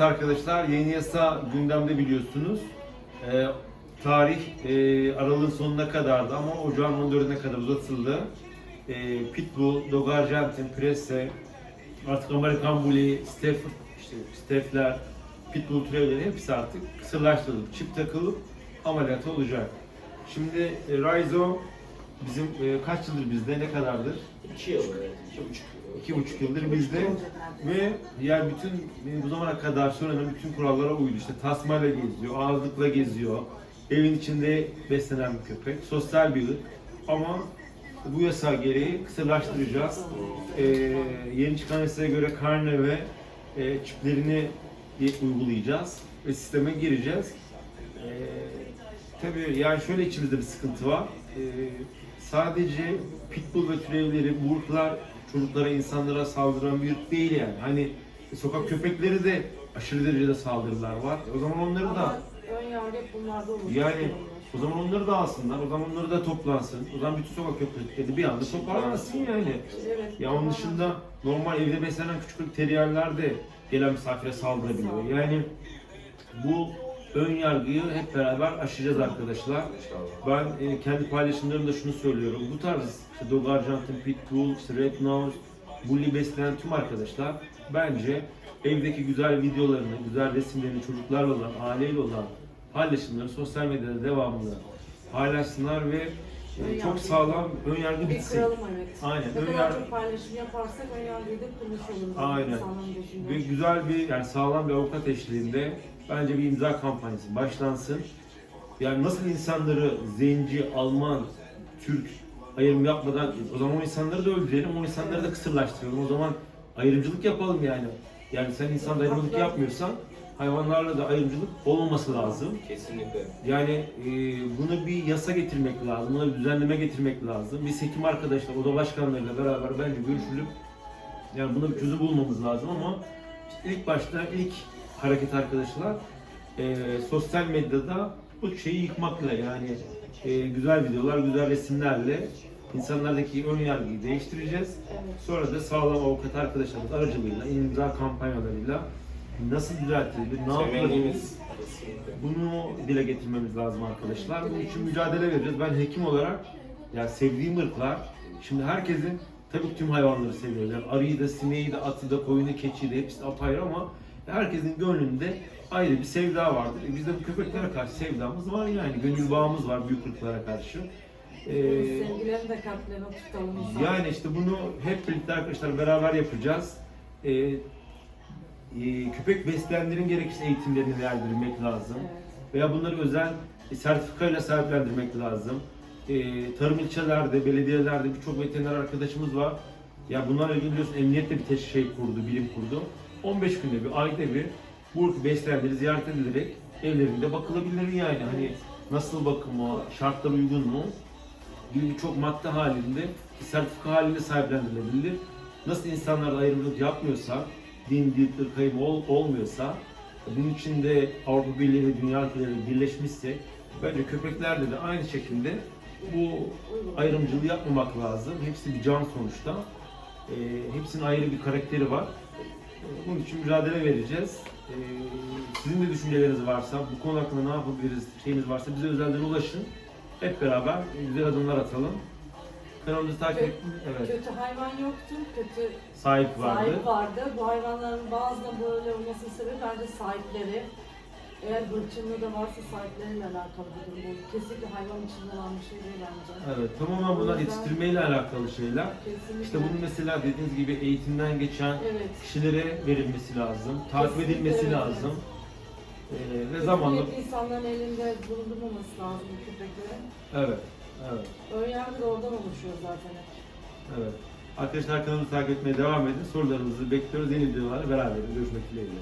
arkadaşlar, yeni yasa gündemde biliyorsunuz. Ee, tarih e, aralığın sonuna kadardı ama ocağın 14'üne kadar uzatıldı. Ee, Pitbull, Dog Arjantin, Presse, artık Amerikan Bully, Staff, işte Staff'ler, Pitbull türevleri hepsi artık kısırlaştırılıp, çip takılıp ameliyat olacak. Şimdi e, Raizo bizim e, kaç yıldır bizde, ne kadardır? 2 yıl evet. 2 buçuk yıl. İki buçuk yıldır bizde ve yani bütün e, bu zamana kadar söylenen bütün kurallara uydu. İşte tasmayla geziyor, ağızlıkla geziyor, evin içinde beslenen bir köpek, sosyal bir ırk ama bu yasa gereği kısırlaştıracağız. Ee, yeni çıkan yasaya göre karne ve e, çiplerini e, uygulayacağız ve sisteme gireceğiz. Ee, tabii yani şöyle içimizde bir sıkıntı var. Ee, sadece pitbull ve türevleri, bu ırklar çocuklara, insanlara saldıran bir ırk değil yani. Hani sokak köpekleri de aşırı derecede saldırılar var. O zaman onları da Ama ön yargı hep bunlarda olmuş. yani o zaman onları da alsınlar, o zaman onları da toplansın. O zaman bütün sokak köpekleri bir anda toparlansın yani. Evet. Ya onun dışında normal evde beslenen küçük teriyerler de gelen misafire saldırabiliyor. Yani bu ön yargıyı hep beraber aşacağız arkadaşlar. Ben e, kendi paylaşımlarımda şunu söylüyorum. Bu tarz işte Dog Arjantin, Pitbull, işte Red Nose, Bully beslenen tüm arkadaşlar bence evdeki güzel videolarını, güzel resimlerini çocuklarla olan, aileyle olan paylaşımları sosyal medyada devamlı paylaşsınlar ve e, çok sağlam ön yargı Bir bitsin. kıralım evet. Aynen, Ne ön kadar yargı- çok paylaşım yaparsak ön yargıyı da kırmış oluruz. Aynen. insanların. Ve güzel bir yani sağlam bir avukat eşliğinde bence bir imza kampanyası başlansın. Yani nasıl insanları zenci, Alman, Türk ayrım yapmadan o zaman o insanları da öldürelim, o insanları da kısırlaştıralım. O zaman ayrımcılık yapalım yani. Yani sen insan ayrımcılık yapmıyorsan hayvanlarla da ayrımcılık olmaması lazım. Kesinlikle. Yani e, bunu bir yasa getirmek lazım, buna bir düzenleme getirmek lazım. Biz hekim arkadaşlar, oda başkanlarıyla beraber bence görüşülüp yani buna bir çözüm bulmamız lazım ama işte ilk başta ilk hareket arkadaşlar e, sosyal medyada bu şeyi yıkmakla yani e, güzel videolar, güzel resimlerle insanlardaki ön yargıyı değiştireceğiz. Sonra da sağlam avukat arkadaşlarımız aracılığıyla, imza kampanyalarıyla nasıl düzeltilir, ne. Kesinlikle. Bunu dile getirmemiz lazım arkadaşlar. Bunun için mücadele vereceğiz. Ben hekim olarak yani sevdiğim ırklar, şimdi herkesin tabii tüm hayvanları seviyoruz. Yani arıyı da, sineği de, atı da, koyunu, keçiyi de hepsi apayrı ama herkesin gönlünde ayrı bir sevda vardır. E bizde bu köpeklere karşı sevdamız var yani. Gönül bağımız var büyük ırklara karşı. Ee, Sevgilerini de kalplerine tutalım. yani işte bunu hep birlikte arkadaşlar beraber yapacağız. Ee, e, köpek besleyenlerin gerekirse eğitimlerini verdirmek lazım. Evet. Veya bunları özel e, sertifikayla sahiplendirmek lazım. E, tarım ilçelerde, belediyelerde birçok veteriner arkadaşımız var. Ya bunlarla ilgili biliyorsun emniyet de bir şey kurdu, bilim kurdu. 15 günde bir, ayda bir bu besleyenleri ziyaret edilerek evlerinde bakılabilir yani. Hani nasıl bakımı, şartlar uygun mu? gibi birçok madde halinde sertifika halinde sahiplendirilebilir. Nasıl insanlarla ayrımcılık yapmıyorsa, din, dil, ırk ayrımı ol, olmuyorsa, bunun için de Avrupa Birliği ve Dünya ülkeleri birleşmişse, bence köpeklerde de aynı şekilde bu ayrımcılığı yapmamak lazım. Hepsi bir can sonuçta. Ee, hepsinin ayrı bir karakteri var. Ee, Bunun için mücadele vereceğiz. Ee, sizin de düşünceleriniz varsa, bu konu hakkında ne yapabiliriz, şeyiniz varsa bize özelden ulaşın. Hep beraber güzel adımlar atalım. Kanalımızı takip et. Evet. Kötü hayvan yoktu, kötü Sahip vardı. sahip vardı. Bu hayvanların bazıları böyle olmasının sebebi bence sahipleri. Eğer hırçınlığı da varsa sahipleriyle alakalı bir durum. Bu kesinlikle hayvan içinde olan bir şey değil bence. Evet, tamamen bunlar yetiştirmeyle alakalı şeyler. Kesinlikle. İşte bunun mesela dediğiniz gibi eğitimden geçen Evet. kişilere verilmesi lazım, takip Kesinlikle edilmesi evet, lazım. Ee, ve zamanla... Hep insanların elinde bulundurmaması lazım bu köpeklerin. Evet, evet, Ön yargı da oradan oluşuyor zaten evet. Arkadaşlar kanalımızı takip etmeye devam edin. Sorularınızı bekliyoruz. Yeni videolarla beraber görüşmek dileğiyle.